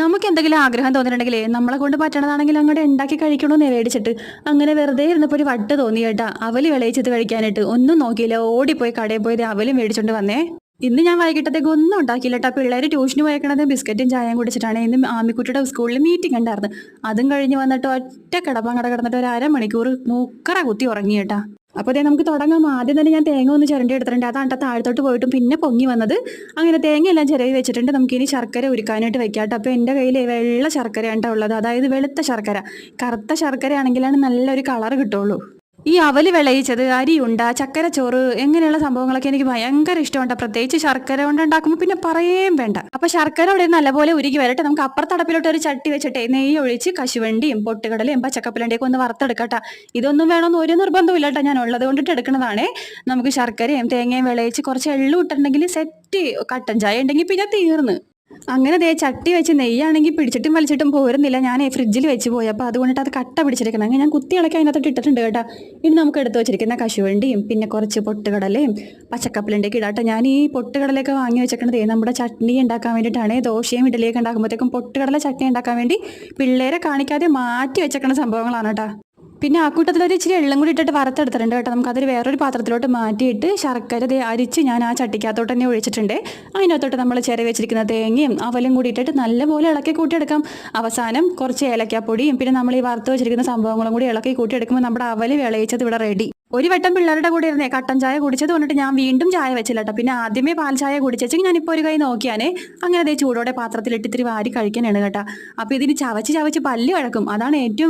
നമുക്ക് എന്തെങ്കിലും ആഗ്രഹം തോന്നിയിട്ടുണ്ടെങ്കിൽ നമ്മളെ കൊണ്ട് പറ്റണതാണെങ്കിൽ അങ്ങോട്ട് ഉണ്ടാക്കി കഴിക്കണമെന്ന് മേടിച്ചിട്ട്. അങ്ങനെ വെറുതെ ഇരുന്നപ്പോൾ ഒരു വട്ട് തോന്നി കേട്ടാ അവൽ വിളയിച്ചത് കഴിക്കാനായിട്ട്. ഒന്നും നോക്കിയില്ല ഓടിപ്പോയി കടയിൽ പോയത് അവൽ മേടിച്ചോണ്ട് വന്നേ. ഇന്ന് ഞാൻ വൈകിട്ടത്തേക്ക് ഒന്നും ഉണ്ടാക്കിയില്ല കേട്ടോ പിള്ളേർ ട്യൂഷന് പോയേക്കണത് ബിസ്ക്കറ്റും ചായയും കുടിച്ചിട്ടാണ് ഇന്ന് ആമിക്കുട്ടിയുടെ സ്കൂളിൽ മീറ്റിംഗ് ഉണ്ടായിരുന്നു അതും കഴിഞ്ഞ് വന്നിട്ട് ഒറ്റ കിടപ്പം കട കിടന്നിട്ട് ഒരു അരമണിക്കൂർ മൂക്കറ കുത്തി ഉറങ്ങി കേട്ടാ അപ്പോൾ അതേ നമുക്ക് തുടങ്ങാം. ആദ്യം തന്നെ ഞാൻ തേങ്ങ ഒന്ന് ചിരണ്ടി എടുത്തിട്ടുണ്ട്. അതാണ് താഴത്തോട്ട് പോയിട്ടും പിന്നെ പൊങ്ങി വന്നത്. അങ്ങനെ തേങ്ങ എല്ലാം ചിരവി വെച്ചിട്ടുണ്ട്. നമുക്ക് ഇനി ശർക്കര ഉരുക്കാനായിട്ട് വെക്കാട്ടോ അപ്പോൾ എന്റെ കയ്യിൽ വെള്ള ശർക്കരയാണ് ഉള്ളത്. അതായത് വെളുത്ത ശർക്കര. കറുത്ത ശർക്കര ആണെങ്കിലാണ് നല്ലൊരു കളർ കിട്ടുള്ളൂ ഈ അവൽ വിളയിച്ചത് അരിയുണ്ട ചക്കരച്ചോറ് എങ്ങനെയുള്ള സംഭവങ്ങളൊക്കെ എനിക്ക് ഭയങ്കര ഇഷ്ടമുണ്ട്. പ്രത്യേകിച്ച് ശർക്കര കൊണ്ട് ഉണ്ടാക്കുമ്പോൾ പിന്നെ പറയേം വേണ്ട. അപ്പൊ ശർക്കര അവിടെ നല്ലപോലെ ഉരുകി വരട്ടെ. നമുക്ക് അപ്പുറത്തടപ്പിലോട്ട് ഒരു ചട്ടി വെച്ചിട്ട് നെയ്യ് ഒഴിച്ച് കശുവണ്ടിയും പൊട്ടുകടലയും പച്ചക്കപ്പലണ്ടിയൊക്കെ ഒന്ന് വറുത്തെടുക്കട്ടെ. ഇതൊന്നും വേണമെന്ന് ഒരു നിർബന്ധമില്ല കേട്ടോ ഞാൻ ഉള്ളത് കൊണ്ടിട്ട് എടുക്കുന്നതാണേ. നമുക്ക് ശർക്കരയും തേങ്ങയും വിളയിച്ച് കുറച്ച് എള്ളു ഇട്ടിട്ടുണ്ടെങ്കിൽ സെറ്റ് കട്ടൻ ചായ ഉണ്ടെങ്കിൽ പിന്നെ തീർന്ന്. അങ്ങനെ ദേ ചട്ടി വെച്ച് നെയ്യാണെങ്കിൽ പിടിച്ചിട്ടും വലിച്ചിട്ടും പോരുന്നില്ല. ഞാൻ ഫ്രിഡ്ജിൽ വെച്ച് പോയി. അപ്പോൾ അതുകൊണ്ടിട്ട് അത് കട്ട പിടിച്ചിരിക്കണം. അങ്ങനെ ഞാൻ കുത്തി ഇളക്കി അതിനകത്തോട്ട് ഇട്ടിട്ടുണ്ട് കേട്ടോ. ഇനി നമുക്ക് എടുത്ത് വെച്ചിരിക്കുന്ന കശുവണ്ടിയും പിന്നെ കുറച്ച് പൊട്ടുകടലയും പച്ചക്കപ്പലിന്റെയൊക്കെ ഇടാട്ടോ ഞാൻ ഈ പൊട്ടുകടലൊക്കെ വാങ്ങി വെച്ചിട്ടുണ്ടേ നമ്മുടെ ചട്നി ഉണ്ടാക്കാൻ വേണ്ടിയിട്ടാണ്. ദോശയും ഇഡലിയൊക്കെ ഉണ്ടാക്കുമ്പോഴത്തേക്കും പൊട്ടുകടല ചട്നി ഉണ്ടാക്കാൻ വേണ്ടി പിള്ളേരെ കാണിക്കാതെ മാറ്റി വെച്ചേക്കുന്ന സംഭവങ്ങളാണ് കേട്ടോ. പിന്നെ ആ കൂട്ടത്തിൽ ഒരു ഇച്ചിരി എള്ളും കൂടി ഇട്ടിട്ട് വറുത്തെടുത്തിട്ടുണ്ട് കേട്ടോ. നമുക്കതൊരു വേറൊരു പാത്രത്തിലോട്ട് മാറ്റിയിട്ട് ശർക്കര ദേ അരിച്ച് ഞാൻ ആ ചട്ടിക്കകത്തോട്ട് തന്നെ ഒഴിച്ചിട്ടുണ്ട്. അതിനകത്തോട്ട് നമ്മൾ ചിര വെച്ചിരിക്കുന്ന തേങ്ങയും അവലും കൂടി ഇട്ടിട്ട് നല്ലപോലെ ഇളക്കി കൂട്ടിയെടുക്കാം. അവസാനം കുറച്ച് ഏലക്കാപ്പൊടിയും പിന്നെ നമ്മൾ ഈ വറുത്ത് വെച്ചിരിക്കുന്ന സംഭവങ്ങളും കൂടി ഇളക്കി കൂട്ടിയെടുക്കുമ്പോൾ നമ്മുടെ അവൽ വിളയിച്ചത് ഇവിടെ റെഡി ഒരു വട്ടം പിള്ളേരുടെ കൂടെ ഇരുന്നേ കട്ടൻ ചായ കുടിച്ചത് കൊണ്ടിട്ട് ഞാൻ വീണ്ടും ചായ വെച്ചില്ല കേട്ടോ. പിന്നെ ആദ്യമേ പാൽ ചായ കുടിച്ചെങ്കിൽ ഞാനിപ്പോൾ ഒരു കൈ നോക്കിയാനേ അങ്ങനെ അതേ ചൂടോടെ പാത്രത്തിലിട്ട് ഇത്തിരി വാരി കഴിക്കാനാണ് കേട്ടോ. അപ്പോൾ ഇതിന് ചവച്ച് ചവച്ച് പല്ല് കിടക്കും. അതാണ് ഏറ്റവും